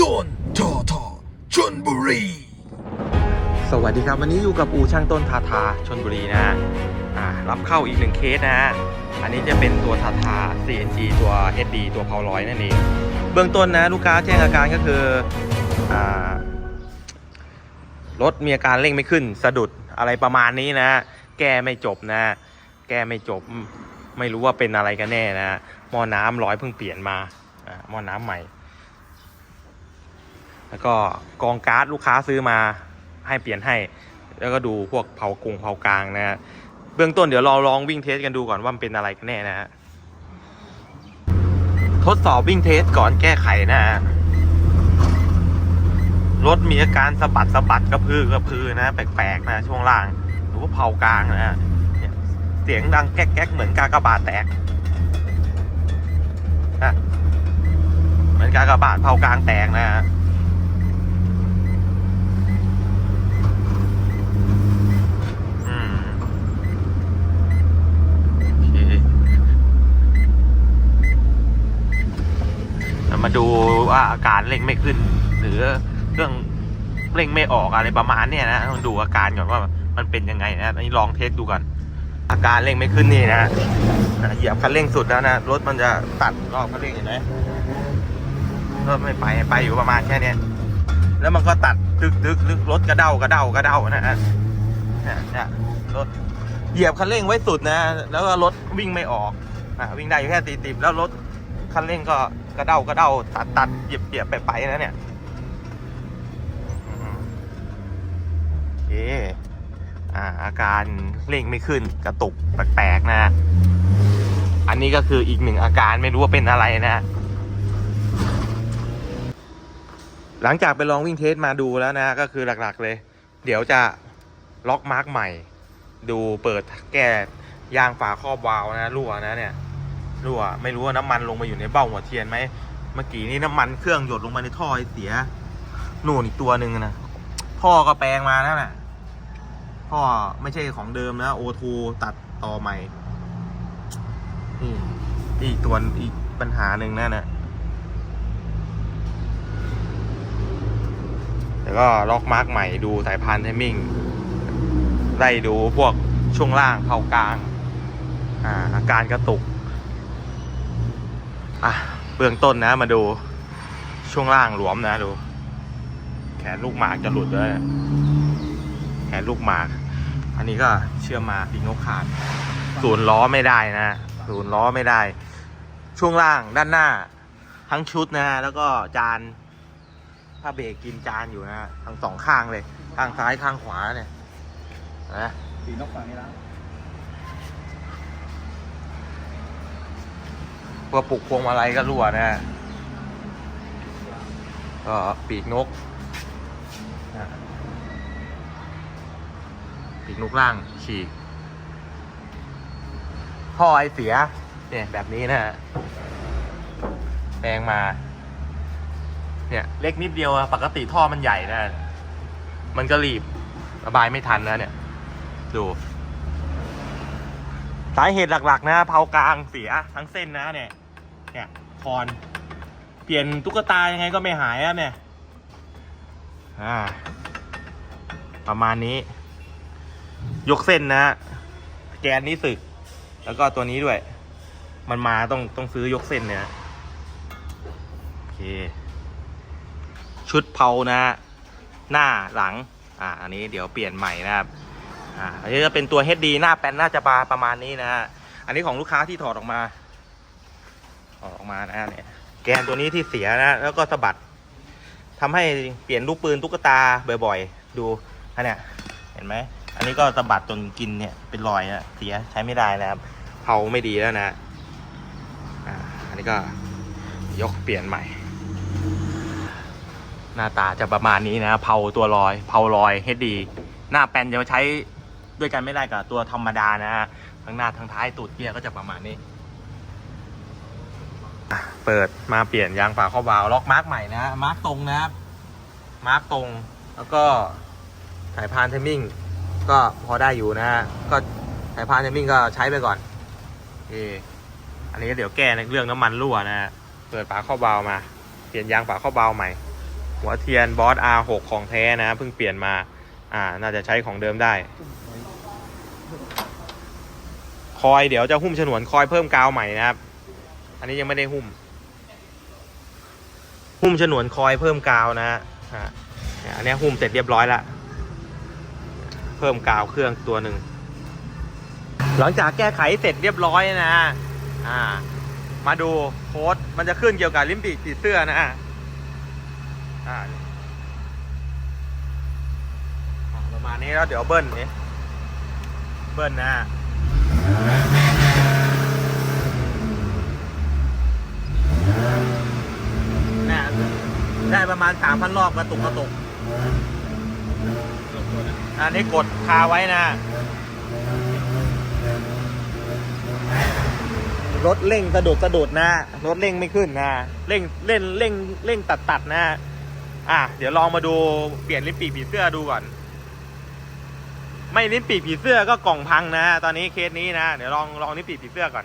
ดนทอทอชนบุรี สวัสดีครับวันนี้อยู่กับอูช่างต้นทาทาชนบุรีนะอ่ารับเข้าอีกหนึ่งเคสนะอันนี้จะเป็นตัวทาทา CNG ตัว SD ตัวเพาลอยนั่นเองเบื้องต้นนะลูกค้าแจ้งอาการก็คืออ่ารถมีอาการเร่งไม่ขึ้น สะดุดอะไรประมาณนี้นะ แก้ไม่จบนะ แก้ไม่จบไม่รู้ว่าเป็นอะไรกันแน่นะหม้อน้ำร้อยเพิ่งเปลี่ยนมาหม้อน้ำใหม่ แล้วก็กองการ์ดลูกค้าซื้อมาให้เปลี่ยนให้ แล้วก็ดูพวกเผากงเผากลางนะฮะเบื้องต้นเดี๋ยวเราลองวิ่งเทสกันดูก่อนว่ามันเป็นอะไรกันแน่นะฮะทดสอบวิ่งเทสก่อนแก้ไขนะฮะรถมีอาการสะบัดสะบัดกระพือกระพือนะ แปลกๆนะช่วงล่าง หรือว่าเผากลางนะฮะเสียงดังแก๊กๆเหมือนกากระบาทแตกนะเหมือนกากระบาทเผากลางแตกนะฮะ อืมโอเคเรามา ดูว่าอาการเร่งไม่ขึ้น หรือเครื่องเร่งไม่ออกอะไรประมาณเนี้ยนะต้องดูอาการก่อนว่ามันเป็นยังไงนะอันนี้ลองเทสดูก่อนอาการเร่งไม่ขึ้นนี่นะอะเหยียบคันเร่งสุดแล้วนะรถมันจะตัดรอบคันเร่งเห็นไหมรถไม่ไปไปอยู่ประมาณแค่นี้แล้วมันก็ตัดตึกตึกตึกรถกระเด้ากระเด้ากระเด้านะฮะเนี่ยรถเหยียบคันเร่งไว้สุดนะ แล้วก็รถวิ่งไม่ออกอะวิ่งได้อยู่แค่ตีติบแล้วรถ คันเร่งก็กระเด้ากระเด้าตัดตัดเหยียบเหยียบไปไปนะเนี่ยอืมโอเคอ่าอาการเร่งไม่ขึ้นกระตุกแปลกๆนะ อันนี้ก็คืออีกหนึ่งอาการไม่รู้ว่าเป็นอะไรนะ หลังจากไปลองวิ่งเทสมาดูแล้วนะ ก็คือหลักๆเลย เดี๋ยวจะล็อกมาร์กใหม่ ดูเปิดแก้ยางฝาครอบวาล์วนะรั่วนะเนี่ย รั่วไม่รู้ว่าน้ำมันลงมาอยู่ในเบ้าหัวเทียนไหมเมื่อกี้นี้น้ำมันเครื่องหยดลงมาในท่อไอเสียหนูนอีกตัวหนึ่งนะท่อก็แปลงมาแล้วน่ะท่อไม่ใช่ของเดิมนะโอทูตัดต่อใหม่นี่อีกตัวอีกปัญหาหนึ่งนั่นนะแล้วก็ล็อกมาร์กใหม่ดูสายพานไทมิ่งไล่ดูพวกช่วงล่างเผากลางอ่าอาการกระตุก อะเบื้องต้นนะมาดูช่วงล่างหลวมนะดู แขนลูกหมากจะหลุดเลยแขนลูกหมาก อันนี้ก็เชื่อมมาปีงกขาดศูนย์ล้อไม่ได้นะศูนย์ล้อไม่ได้ ช่วงล่างด้านหน้า ทั้งชุดนะ แล้วก็จานผ้าเบรกกินจานอยู่นะฮะทั้งสองข้างเลย ข้างซ้ายข้างขวาเนี่ยนะปีนกฝั่งนี้แล้ว เพวกปลุกพวงมาลัยก็รั่วนะก็ปีกนก ปีกนกล่างฉีกท่อไอเสีย เนี่ย แบบนี้นะฮะแปลงมา เนี่ย เล็กนิดเดียวปกติท่อมันใหญ่นะ มันก็รีบระบายไม่ทันนะเนี่ย ดู สาเหตุหลักๆนะเผากลางเสียทั้งเส้นนะเนี่ยเนี่ยคอนเปลี่ยนตุ๊กตายังไงก็ไม่หายอะเนี่ยอ่าประมาณนี้ ยกเส้นนะแกนนี้สึก แล้วก็ตัวนี้ด้วย มันมาต้องต้องซื้อยกเส้นเนี่ยโอเค ชุดเผานะ หน้าหลัง อ่า อันนี้เดี๋ยวเปลี่ยนใหม่นะครับ อ่าอันนี้จะเป็นตัว HD หน้าแปลนน่าจะมาประมาณนี้นะฮะอันนี้ของลูกค้าที่ถอดออกมาถอดออกมานะฮะเนี่ยแกนตัวนี้ที่เสียนะแล้วก็สะบัดทำให้เปลี่ยนลูกปืนตุ๊กตาบ่อยๆ ดูอันเนี้ยเห็นไหมอันนี้ก็สะบัดจนกินเนี่ยเป็นรอยนะเสียใช้ไม่ได้นะครับเผาไม่ดีแล้วนะอ่าอันนี้ก็ยกเปลี่ยนใหม่ หน้าตาจะประมาณนี้นะเผาตัวลอยเผาลอยเฮดดี หน้าแปนจะใช้ ด้วยกันไม่ได้กับตัวธรรมดานะฮะทั้งหน้าทั้งท้ายตูดเกียร์ก็จะประมาณนี้เปิดมาเปลี่ยนยางฝาข้อบาวล็อกมาร์กใหม่นะมาร์กตรงนะครับมาร์กตรงแล้วก็สายพานเทมมิ่งก็พอได้อยู่นะฮะก็สายพานเทมมิ่งก็ใช้ไปก่อนโอเคอันนี้เดี๋ยวแก้ในเรื่องน้ำมันรั่วนะฮะเปิดฝาข้อบาวมาเปลี่ยนยางฝาข้อบาวใหม่ หัวเทียนบอส R6 ของแท้นะเพิ่งเปลี่ยนมา อ่า น่าจะใช้ของเดิมได้ คอยเดี๋ยวจะหุ้มฉนวนคอยเพิ่มกาวใหม่นะครับ อันนี้ยังไม่ได้หุ้ม หุ้มฉนวนคอยเพิ่มกาวนะฮะอันนี้หุ้มเสร็จเรียบร้อยแล้วเพิ่มกาวเครื่องตัวหนึ่งหลังจากแก้ไขเสร็จเรียบร้อยนะอ่า มาดูโค้ดมันจะขึ้นเกี่ยวกับลิมปิกสีเสื้อนะอ่าอ่าประมาณนี้แล้วเดี๋ยวเบิ้ลนี่ เบิ้ลนะเนี่ยได้ประมาณสามพันรอบกระตุกกระตุก อันนี้กดคาไว้นะ รถเร่งสะดุดสะดุดนะ รถเร่งไม่ขึ้นนะ เร่งเล่นเร่งเร่งตัดตัดนะ อะ เดี๋ยวลองมาดูเปลี่ยนลิ้นปีกผีเสื้อดูก่อน ไม่ลิ้นปีกผีเสื้อก็กล่องพังนะ ตอนนี้เคสนี้นะ เดี๋ยวลองลองลิ้นปีกผีเสื้อก่อน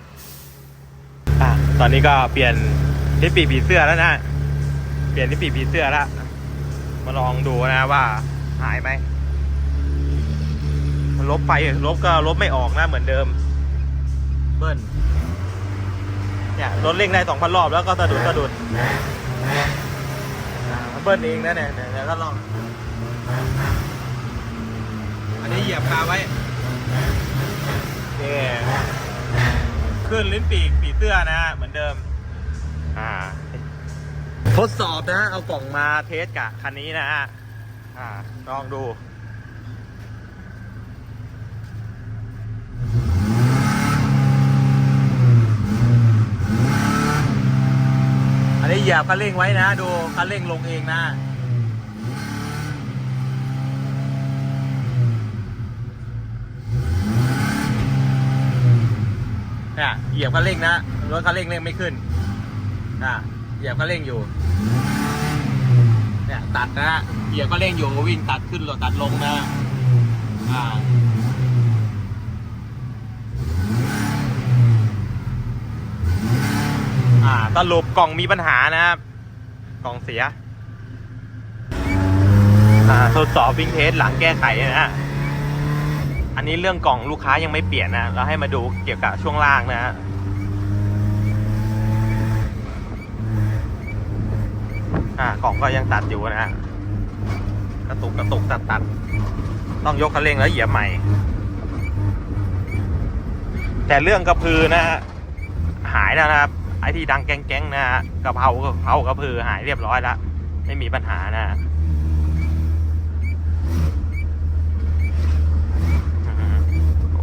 อะตอนนี้ก็เปลี่ยนลิ้นปีกผีเสื้อแล้วนะ เปลี่ยนลิ้นปีกผีเสื้อแล้วมาลองดูนะว่าหายไหมมันลบไปลบก็ลบไม่ออกนะเหมือนเดิม เบิ้ลเนี่ยรถเร่งได้สองพันรอบแล้วก็สะดุดสะดุดเบิ้ลเองนะเนี่ยเดี๋ยวก็ลอง เหยียบคาไว้นี่ขึ้นลิ้นปีกปีเสื้อนะฮะเหมือนเดิม อ่า ทดสอบนะเอากล่องมาเทสกับคันนี้นะฮะอ่าลองดูอันนี้เหยียบคันเร่งไว้นะ ดูคันเร่งลงเองนะ นี่ยเหยียบคันเร่งนะรถคันเร่งเร่งไม่ขึ้นอะเหยียบคันเร่งอยู่เนี่ยตัดนะเหยียบคันเร่งอยู่วิ่งตัดขึ้นรถตัดลงนะอ่าอ่าสรุปกล่องมีปัญหานะครับ กล่องเสีย อ่าทดสอบวิ่งเทสหลังแก้ไขนะฮะ อันนี้เรื่องกล่องลูกค้ายังไม่เปลี่ยนนะเราให้มาดูเกี่ยวกับช่วงล่างนะฮะอ่ากล่องก็ยังตัดอยู่นะฮะกระตุกกระตุกตัดตัดต้องยกคันเร่งแล้วเหยียบใหม่ แต่เรื่องกระพือนะฮะหายแล้วนะครับไอที่ดังแก๊งๆนะฮะกระเพรากระเพรากระพือหายเรียบร้อยแล้วไม่มีปัญหานะฮะอืม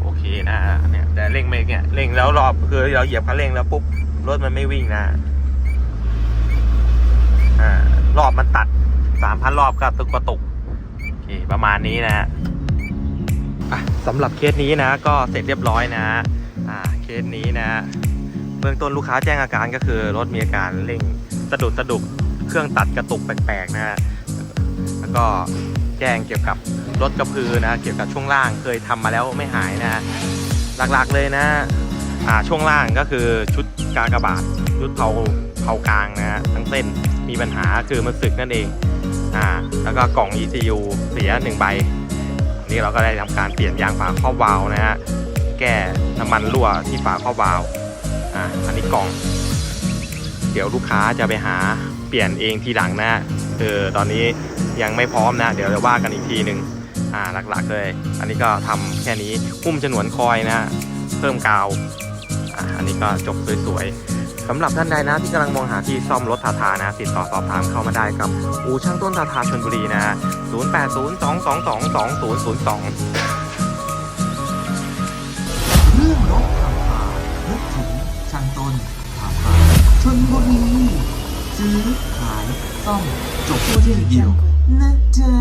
โอเคนะฮะเนี่ยแต่เร่งไม่เนี่ยเร่ งแล้วรอบคือเราเหยียบคันเร่งแล้วปุ๊บรถมันไม่วิ่งนะอ่ารอบมันตัดสามพันรอบก็ตุกกระตุกโอเคประมาณนี้นะฮะสำหรับเคสนี้นะ ก็เสร็จเรียบร้อยนะอ่าเคสนี้นะเบื้องต้นลูกค้าแจ้งอาการก็คือรถมีอาการเร่งสะดุดสะดุกเครื่องตัดกระตุกแปลกๆนะฮะแล้วก็แจ้งเกี่ยวกับรถกระพือนะ เกี่ยวกับช่วงล่างเคยทำมาแล้วไม่หายนะ หลักๆเลยนะ อ่าช่วงล่างก็คือชุดกากบาทชุดเผาเผากลางนะฮะทั้งเส้นมีปัญหาคือมันสึกนั่นเองอ่าแล้วก็กล่อง ECU เสียหนึ่งใบนี่เราก็ได้ทำการเปลี่ยนยางฝาครอบวาล์วนะฮะแก้น้ำมันรั่วที่ฝาครอบวาล์วอะอันนี้กล่อง เดี๋ยวลูกค้าจะไปหาเปลี่ยนเองทีหลังนะเออตอนนี้ยังไม่พร้อมนะ เดี๋ยวจะว่ากันอีกทีหนึ่งอ่าหลักๆเลย อันนี้ก็ทำแค่นี้หุ้มฉนวนคอยนะ เพิ่มกาว อันนี้ก็จบสวยๆสำหรับท่านใดนะที่กำลังมองหาที่ซ่อมรถทาทานะ ติดต่อสอบถามเข้ามาได้กับ อูช่างต้นทาทาชลบุรีนะ 0802222002 เรื่องรถทางผ่านึกถึงช่างต้นทางผ่านชนบุรีซื้อขายซ่อมจบที่เดียวนะจ๊ะ